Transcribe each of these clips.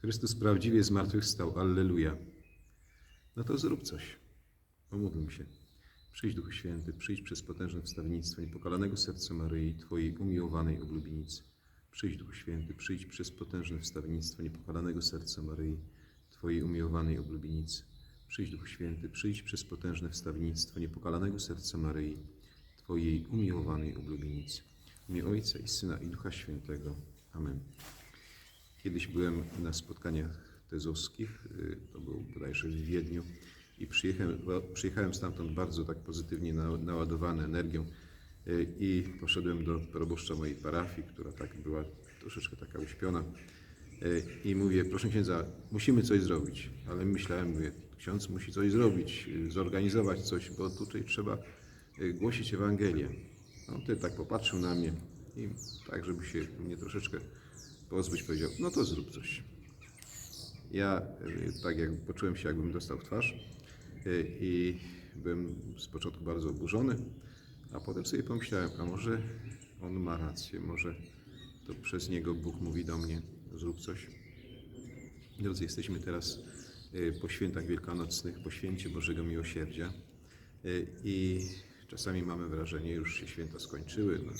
Chrystus prawdziwie zmartwychwstał. Alleluja. No to zrób coś. Pomódlmy się. Przyjdź Duchu Święty, przyjdź przez potężne wstawiennictwo niepokalanego serca Maryi, Twojej umiłowanej oblubienicy. Przyjdź Duchu Święty, przyjdź przez potężne wstawiennictwo niepokalanego serca Maryi, Twojej umiłowanej oblubienicy. Przyjdź Duchu Święty, przyjdź przez potężne wstawiennictwo niepokalanego serca Maryi, Twojej umiłowanej oblubienicy. W imię Ojca i Syna i Ducha Świętego. Amen. Kiedyś byłem na spotkaniach tezowskich, y, to było bodajże w Wiedniu i przyjechałem, przyjechałem stamtąd bardzo tak pozytywnie na- naładowany energią y, i poszedłem do proboszcza mojej parafii, która tak była troszeczkę taka uśpiona y, i mówię, proszę księdza, musimy coś zrobić, ale myślałem, mówię, ksiądz musi coś zrobić, zorganizować coś, bo tutaj trzeba głosić Ewangelię. No, ty tak popatrzył na mnie i tak, żeby się mnie troszeczkę pozbyć, powiedział, no to zrób coś. Ja y, tak jak poczułem się, jakbym dostał w twarz y, i byłem z początku bardzo oburzony, a potem sobie pomyślałem, a może on ma rację, może to przez niego Bóg mówi do mnie, zrób coś. Drodzy, jesteśmy teraz y, po świętach wielkanocnych, po święcie Bożego Miłosierdzia i czasami mamy wrażenie, już się święta skończyły, no,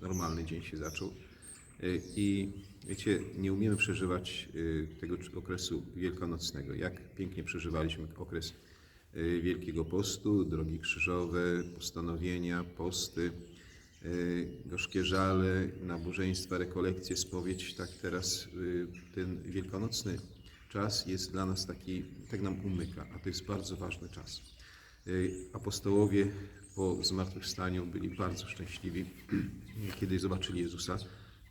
normalny dzień się zaczął i wiecie, nie umiemy przeżywać y, tego okresu wielkanocnego. Jak pięknie przeżywaliśmy okres y, Wielkiego Postu, drogi krzyżowe, postanowienia, posty, y, gorzkie żale, nabożeństwa, rekolekcje, spowiedź. Tak teraz ten wielkanocny czas jest dla nas taki, tak nam umyka, a to jest bardzo ważny czas. Apostołowie po zmartwychwstaniu byli bardzo szczęśliwi, kiedy zobaczyli Jezusa,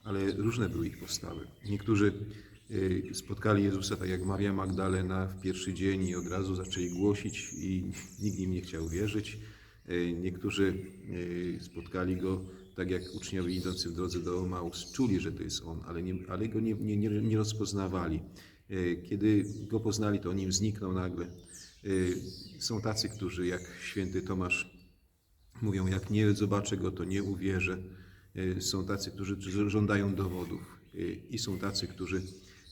ale różne były ich postawy. Niektórzy y, spotkali Jezusa tak jak Maria Magdalena w pierwszy dzień i od razu zaczęli głosić i nikt im nie chciał wierzyć. Y, Niektórzy y, spotkali Go tak jak uczniowie idący w drodze do Emaus. Czuli, że to jest On, ale, nie, ale Go nie, nie, nie, rozpoznawali. Kiedy Go poznali, to On im zniknął nagle. Są tacy, którzy jak święty Tomasz Mówią, jak nie zobaczę go, to nie uwierzę. Y, Są tacy, którzy żądają dowodów y, i są tacy, którzy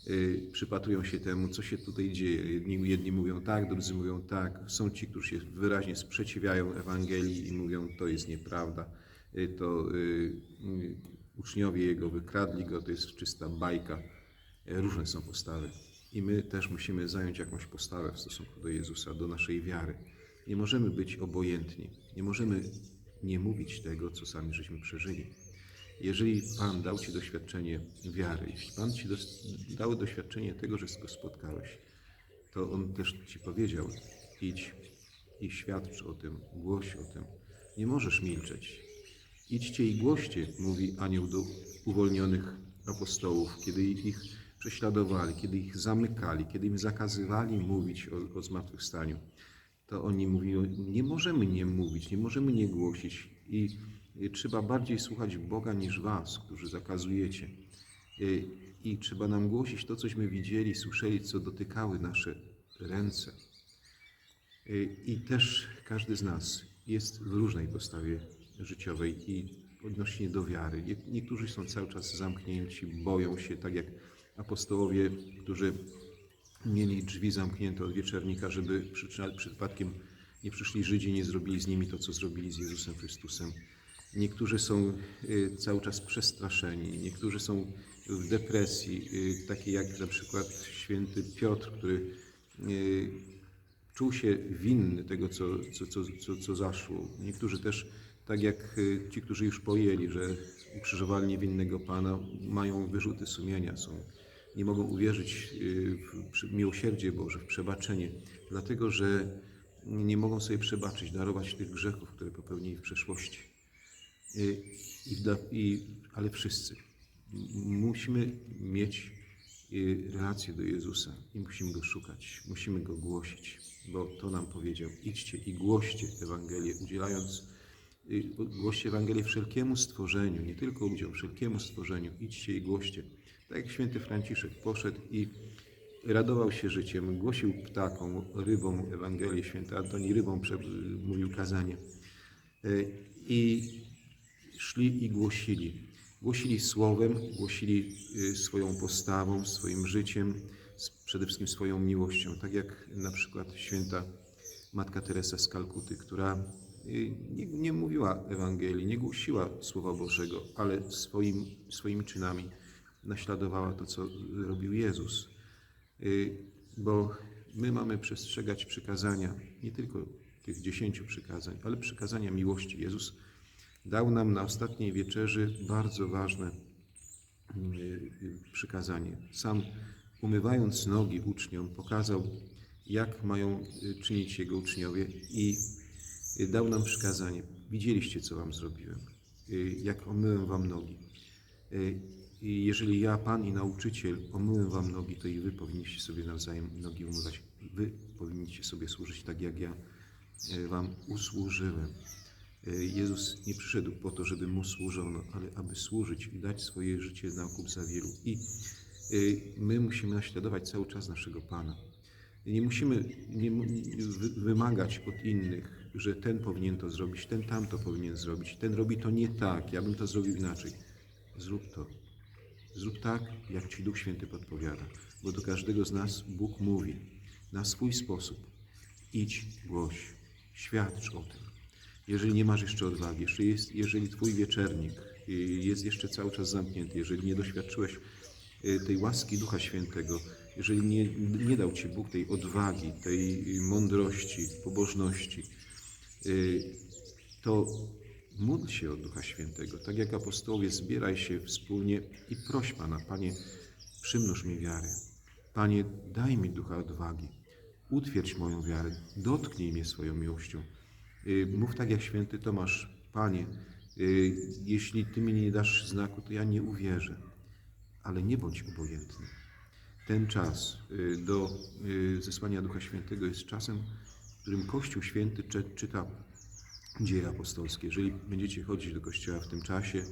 y, przypatrują się temu, co się tutaj dzieje. Jedni, jedni mówią tak, drudzy mówią tak. Są ci, którzy się wyraźnie sprzeciwiają Ewangelii i mówią, to jest nieprawda. To uczniowie jego wykradli go, to jest czysta bajka. Różne są postawy. I my też musimy zająć jakąś postawę w stosunku do Jezusa, do naszej wiary. Nie możemy być obojętni. Nie możemy nie mówić tego, co sami żeśmy przeżyli. Jeżeli Pan dał Ci doświadczenie wiary, jeśli Pan Ci dał doświadczenie tego, że go spotkałeś, to On też Ci powiedział, idź i świadcz o tym, głoś o tym. Nie możesz milczeć. Idźcie i głoście, mówi anioł do uwolnionych apostołów, kiedy ich prześladowali, kiedy ich zamykali, kiedy im zakazywali mówić o, o zmartwychwstaniu to oni mówią, nie możemy nie mówić, nie możemy nie głosić i trzeba bardziej słuchać Boga niż was, którzy zakazujecie. I trzeba nam głosić to, cośmy widzieli, słyszeli, co dotykały nasze ręce. I też każdy z nas jest w różnej postawie życiowej i odnośnie do wiary. Nie- Niektórzy są cały czas zamknięci, boją się, tak jak apostołowie, którzy mieli drzwi zamknięte od wieczernika, żeby przy- przypadkiem nie przyszli Żydzi, nie zrobili z nimi to, co zrobili z Jezusem Chrystusem. Niektórzy są y, cały czas przestraszeni, niektórzy są w depresji, y, takie jak na przykład święty Piotr, który y, czuł się winny tego, co, co, co, co, co zaszło. Niektórzy też, tak jak ci, którzy już pojęli, że ukrzyżowali niewinnego Pana, mają wyrzuty sumienia, są, nie mogą uwierzyć w miłosierdzie Boże, w przebaczenie, dlatego że nie mogą sobie przebaczyć, darować tych grzechów, które popełnili w przeszłości. Y, I, i, ale wszyscy musimy mieć y, relację do Jezusa i musimy Go szukać, musimy Go głosić, bo to nam powiedział, idźcie i głoście Ewangelię, udzielając, y, głoście Ewangelię wszelkiemu stworzeniu, nie tylko ludziom, wszelkiemu stworzeniu, idźcie i głoście. Tak jak święty Franciszek poszedł i radował się życiem, głosił ptakom, rybom Ewangelię, święty Antoni prze, mówił kazanie. I szli i głosili. Głosili słowem, głosili y, swoją postawą, swoim życiem, przede wszystkim swoją miłością, tak jak na przykład święta Matka Teresa z Kalkuty, która y, nie, nie mówiła Ewangelii, nie głosiła Słowa Bożego, ale swoim, swoimi czynami naśladowała to, co robił Jezus. Y, Bo my mamy przestrzegać przykazania, nie tylko tych dziesięciu przykazań, ale przykazania miłości. Jezus dał nam na ostatniej wieczerzy bardzo ważne y, przykazanie. Sam umywając nogi uczniom, pokazał, jak mają y, czynić Jego uczniowie i y, dał nam przykazanie. Widzieliście, co Wam zrobiłem, jak omyłem Wam nogi. I jeżeli ja, Pan i nauczyciel, omyłem Wam nogi, to i Wy powinniście sobie nawzajem nogi umywać. Wy powinniście sobie służyć tak, jak ja Wam usłużyłem. Y, Jezus nie przyszedł po to, żeby Mu służono, ale aby służyć i dać swoje życie na okup za wielu. I y, my musimy naśladować cały czas naszego Pana. Nie musimy nie, wymagać od innych, że ten powinien to zrobić, ten tamto powinien zrobić, ten robi to nie tak, ja bym to zrobił inaczej. Zrób to. Zrób tak, jak Ci Duch Święty podpowiada, bo do każdego z nas Bóg mówi na swój sposób. Idź, głoś, świadcz o tym. Jeżeli nie masz jeszcze odwagi, jeszcze jest, jeżeli Twój wieczernik y, jest jeszcze cały czas zamknięty, jeżeli nie doświadczyłeś y, tej łaski Ducha Świętego, jeżeli nie, nie dał Ci Bóg tej odwagi, tej y, mądrości, pobożności, to módl się o Ducha Świętego. Tak jak apostołowie, zbieraj się wspólnie i proś Pana, Panie, przymnóż mi wiarę. Panie, daj mi ducha odwagi. Utwierdź moją wiarę. Dotknij mnie swoją miłością. Y, Mów tak jak święty Tomasz. Panie, y, jeśli Ty mi nie dasz znaku, to ja nie uwierzę. Ale nie bądź obojętny. Ten czas y, do zesłania Ducha Świętego jest czasem, w którym Kościół Święty czyta dzieje apostolskie. Jeżeli będziecie chodzić do kościoła w tym czasie,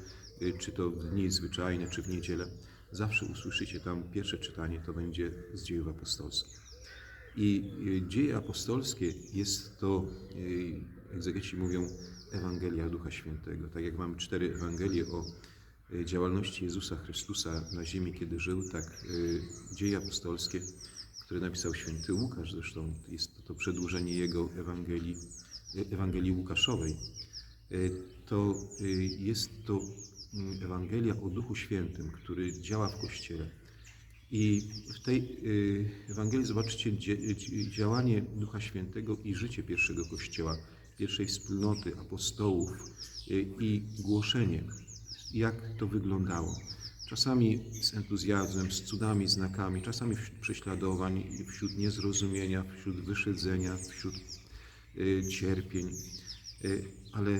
czy to w dni zwyczajne, czy w niedzielę, zawsze usłyszycie tam pierwsze czytanie, to będzie z dziejów apostolskich. I dzieje apostolskie jest to, egzegeci mówią, Ewangelia Ducha Świętego. Tak jak mamy cztery Ewangelie o y, działalności Jezusa Chrystusa na ziemi, kiedy żył, tak y, dzieje apostolskie, które napisał święty Łukasz, zresztą jest to przedłużenie jego Ewangelii, Ewangelii Łukaszowej, to jest to mm, Ewangelia o Duchu Świętym, który działa w Kościele. I w tej Ewangelii zobaczycie działanie Ducha Świętego i życie pierwszego Kościoła, pierwszej wspólnoty apostołów y, i głoszenie, jak to wyglądało. Czasami z entuzjazmem, z cudami, znakami, czasami wśród prześladowań, wśród niezrozumienia, wśród wyszydzenia, wśród y, cierpień, y, ale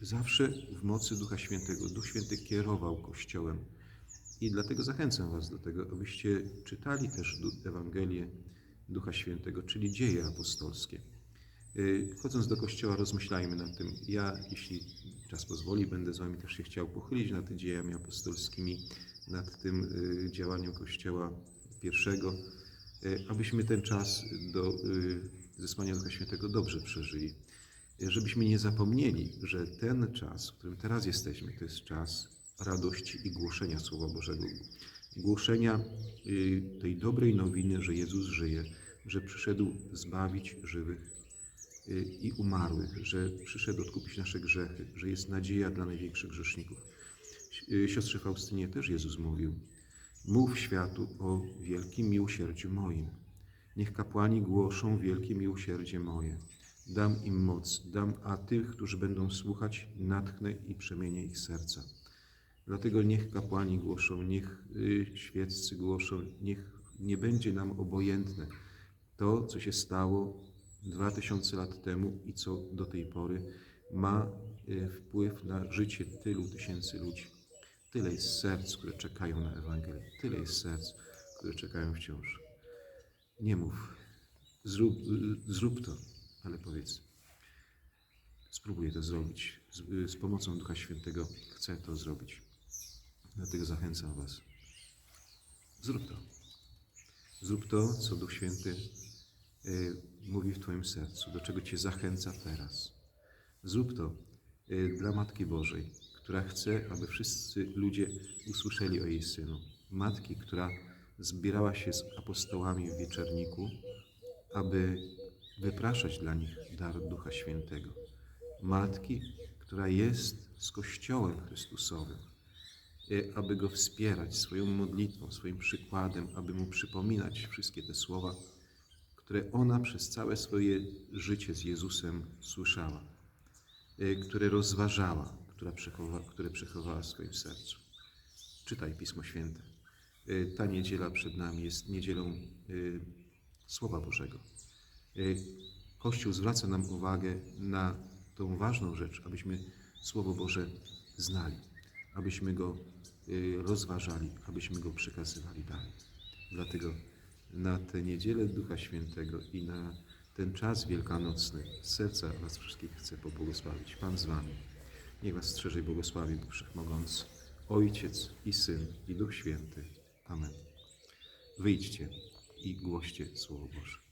zawsze w mocy Ducha Świętego. Duch Święty kierował Kościołem. I dlatego zachęcam Was do tego, abyście czytali też Ewangelię Ducha Świętego, czyli dzieje apostolskie. Y, Wchodząc do kościoła, rozmyślajmy nad tym. Ja, jeśli czas pozwoli, będę z Wami też się chciał pochylić nad dziejami apostolskimi, nad tym y, działaniem kościoła pierwszego, y, abyśmy ten czas do zesłania Ducha Świętego dobrze przeżyli. Żebyśmy nie zapomnieli, że ten czas, w którym teraz jesteśmy, to jest czas radości i głoszenia Słowa Bożego. Głoszenia tej dobrej nowiny, że Jezus żyje, że przyszedł zbawić żywych i umarłych, że przyszedł odkupić nasze grzechy, że jest nadzieja dla największych grzeszników. Y, Siostrze Faustynie też Jezus mówił: Mów światu o wielkim miłosierdziu moim. Niech kapłani głoszą wielkie miłosierdzie moje. Dam im moc, dam, a tych, którzy będą słuchać, natchnę i przemienię ich serca. Dlatego niech kapłani głoszą, niech y, świeccy głoszą, niech nie będzie nam obojętne to, co się stało dwa tysiące lat temu i co do tej pory ma y, wpływ na życie tylu tysięcy ludzi. Tyle jest serc, które czekają na Ewangelię. Tyle jest serc, które czekają wciąż. Nie mów, zrób, zrób to, ale powiedz, spróbuję to zrobić. Z, z pomocą Ducha Świętego chcę to zrobić. Dlatego zachęcam Was. Zrób to. Zrób to, co Duch Święty y, mówi w Twoim sercu, do czego Cię zachęca teraz. Zrób to y, dla Matki Bożej, która chce, aby wszyscy ludzie usłyszeli o jej Synu. Matki, która zbierała się z apostołami w wieczorniku, aby wypraszać dla nich dar Ducha Świętego. Matki, która jest z Kościołem Chrystusowym, y, aby go wspierać swoją modlitwą, swoim przykładem, aby mu przypominać wszystkie te słowa, które ona przez całe swoje życie z Jezusem słyszała, y, które rozważała, która przechowa, które przechowała w swoim sercu. Czytaj Pismo Święte. Y, Ta niedziela przed nami jest niedzielą y, Słowa Bożego. Kościół zwraca nam uwagę na tą ważną rzecz, abyśmy Słowo Boże znali, abyśmy go rozważali, abyśmy go przekazywali dalej. Dlatego na tę niedzielę Ducha Świętego i na ten czas wielkanocny z serca Was wszystkich chcę pobłogosławić. Pan z Wami. Niech Was strzeże i błogosławi Bóg Wszechmogący, Ojciec i Syn i Duch Święty. Amen. Wyjdźcie i głoście Słowo Boże.